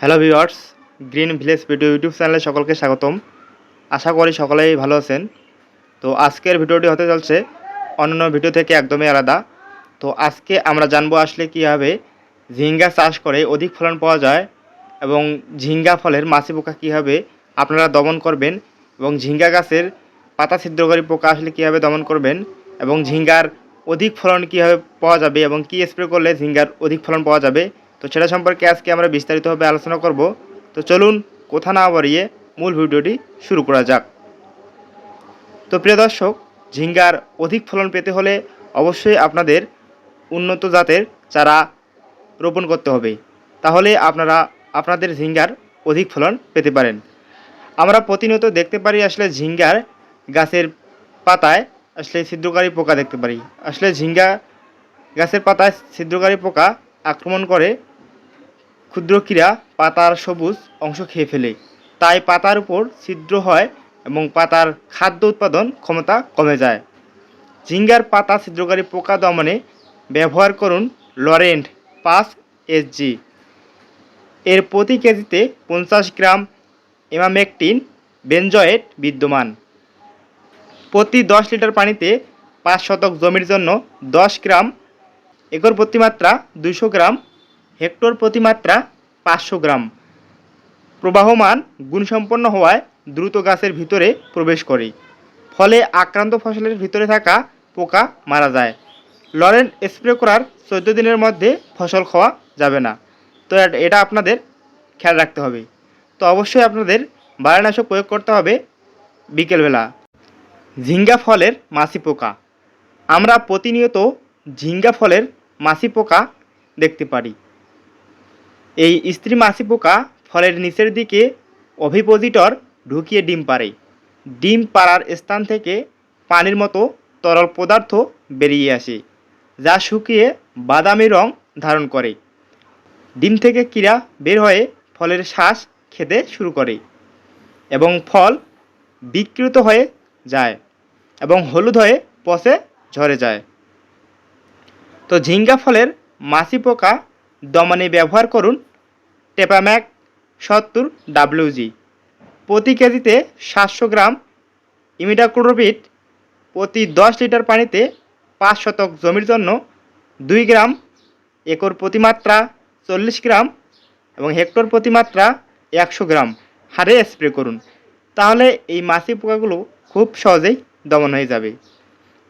Hello viewers green village video YouTube চ্যানেলে সকলকে স্বাগতম। আশা করি সকলেই ভালো আছেন। তো আজকের ভিডিওটি হতে চলছে অন্যান্য ভিডিও থেকে একদমই আলাদা। তো আজকে আমরা জানব আসলে কীভাবে ঝিঙ্গা চাষ করে অধিক ফলন পাওয়া যায় এবং ঝিঙ্গা ফলের মাছি পোকা কীভাবে আপনারা দমন করবেন এবং ঝিঙ্গা গাছের পাতা ছিদ্রকারী পোকা আসলে কীভাবে দমন করবেন এবং ঝিঙ্গার অধিক ফলন কীভাবে পাওয়া যাবে এবং কী স্প্রে করলে ঝিঙ্গার অধিক ফলন পাওয়া যাবে তো সেটা সম্পর্কে আজকে আমরা বিস্তারিতভাবে আলোচনা করব। তো চলুন কোথা না বাড়িয়ে মূল ভিডিওটি শুরু করা যাক। তো প্রিয় দর্শক, ঝিঙ্গার অধিক ফলন পেতে হলে অবশ্যই আপনাদের উন্নত জাতের চারা রোপণ করতে হবে। তাহলে আপনারা, আপনাদের ঝিঙ্গার অধিক ফলন পেতে পারেন। আমরা প্রতিনিয়ত দেখতে পারি আসলে ঝিঙ্গার গাছের পাতায় আসলে ছিদ্রকারী পোকা দেখতে পারি। আসলে ঝিঙ্গা গাছের পাতায় ছিদ্রকারী পোকা আক্রমণ করে ক্ষুদ্র ক্রীড়া পাতার সবুজ অংশ খেয়ে ফেলে। তাই পাতার উপর ছিদ্র হয় এবং পাতার খাদ্য উৎপাদন ক্ষমতা কমে যায়। ঝিঙ্গার পাতা ছিদ্রকারী পোকা দমনে ব্যবহার করুন লরেন্ট পাঁচ এসজি এর প্রতি কেজিতে পঞ্চাশ গ্রাম এমামেকটিন বেনজয়েট বিদ্যমান। প্রতি দশ লিটার পানিতে পাঁচ শতক জমির জন্য দশ গ্রাম একর প্রতিমাত্রা দুশো গ্রাম হেক্টর প্রতিমাত্রা পাঁচশো গ্রাম। প্রবাহমান গুণসম্পন্ন হওয়ায় দ্রুত গাছের ভিতরে প্রবেশ করে। ফলে আক্রান্ত ফসলের ভিতরে থাকা পোকা মারা যায়। লরেন স্প্রে করার চোদ্দ দিনের মধ্যে ফসল খাওয়া যাবে না। তো এট- আপনাদের খেয়াল রাখতে হবে। তো অবশ্যই আপনাদের বায়োনাশক প্রয়োগ করতে হবে বিকেলবেলা। ঝিঙ্গা ফলের মাছি পোকা। আমরা প্রতিনিয়ত ঝিঙ্গা ফলের মাছি পোকা দেখতে পারি। এই স্ত্রী মাছি পোকা ফলের নিচের দিকে অভিপোজিটর ঢুকিয়ে ডিম পারে ডিম পাড়ার স্থান থেকে পানির মতো তরল পদার্থ বেরিয়ে আসে, যা শুকিয়ে বাদামি রং ধারণ করে। ডিম থেকে কীরা বের হয়ে ফলের শ্বাস খেতে শুরু করে এবং ফল বিকৃত হয়ে যায় এবং হলুদ হয়ে পচে ঝরে যায়। তো ঝিঙ্গা ফলের মাছি পোকা দমনে ব্যবহার করুন টেপাম্যাক সত্তর ডাব্লিউজি। প্রতি কেজিতে সাতশো গ্রাম ইমিডাক্লোরোপিড প্রতি দশ লিটার পানিতে পাঁচ শতক জমির জন্য দুই গ্রাম, একর প্রতিমাত্রা চল্লিশ গ্রাম এবং হেক্টর প্রতিমাত্রা একশো গ্রাম হারে স্প্রে করুন। তাহলে এই মাছি পোকাগুলো খুব সহজেই দমন হয়ে যাবে।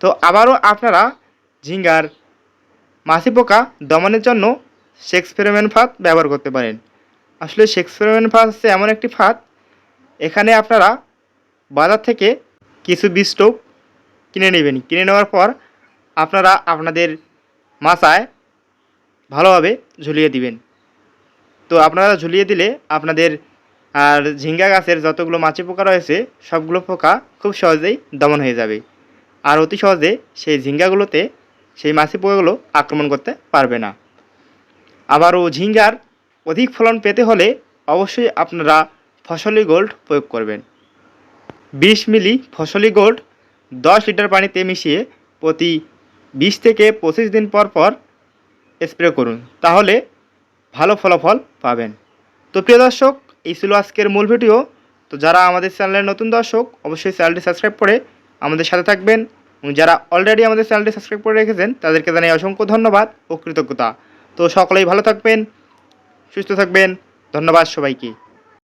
তো আবারও আপনারা ঝিঙ্গার মাছি পোকা দমনের জন্য শেক্সপেরোমেন ফাঁদ ব্যবহার করতে পারেন। আসলে শেক্সপেরোমেন ফাঁদ হচ্ছে এমন একটি ফাঁদ, এখানে আপনারা বাজার থেকে কিছু বীজ স্টোভ কিনে নেবেন। কিনে নেওয়ার পর আপনারা আপনাদের মাচায় ভালোভাবে ঝুলিয়ে দিবেন। তো আপনারা ঝুলিয়ে দিলে আপনাদের আর ঝিঙ্গা গাছের যতগুলো মাছি পোকা রয়েছে, সবগুলো পোকা খুব সহজেই দমন হয়ে যাবে। আর অতি সহজে সেই ঝিঙ্গাগুলোতে সেই মাছি পোকাগুলো আক্রমণ করতে পারবে না। আবারও ঝিঙ্গার অধিক ফলন পেতে হলে অবশ্যই আপনারা ফসলি গোল্ড প্রয়োগ করবেন। বিশ মিলি ফসলি গোল্ড দশ লিটার পানিতে মিশিয়ে প্রতি বিশ থেকে পঁচিশ দিন পর পর স্প্রে করুন, তাহলে ভালো ফলাফল পাবেন। তো প্রিয় দর্শক, এই ছিল আজকের মূল ভিডিও। তো যারা আমাদের চ্যানেলের নতুন দর্শক, অবশ্যই চ্যানেলটি সাবস্ক্রাইব করে আমাদের সাথে থাকবেন। এবং যারা অলরেডি আমাদের চ্যানেলটি সাবস্ক্রাইব করে রেখেছেন, তাদেরকে জানাই অসংখ্য ধন্যবাদ ও কৃতজ্ঞতা। তো সকলেই ভালো থাকবেন সুস্থ থাকবেন ধন্যবাদ সবাইকে।